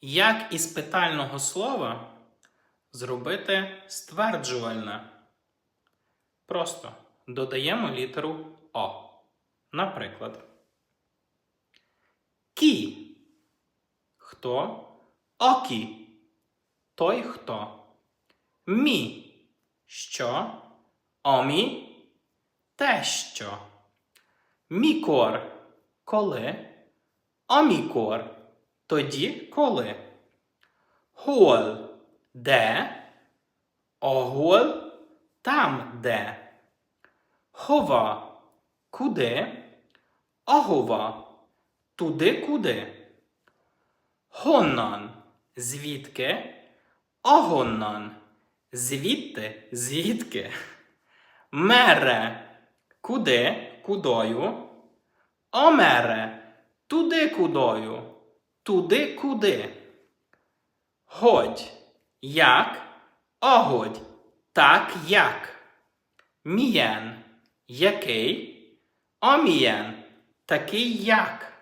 Як із питального слова зробити стверджувальне? Просто додаємо літеру О. Наприклад, Кі. Хто? Окі. Той хто. Мі. Що? Омі. Те що. Мікор. Коли? Омікор. Тоді коли. Гол. Де? Огол. Там де. Хова. Куди? Агова. Туди куди. Гоннан. Звідки? Огоннан. Звідти, звідки? Мере. Куди? Кудою? Омере. Туди кудою. Туди куди. Годь. Як? Огодь. Так як. Мієн. Який? Омієн. Такий як.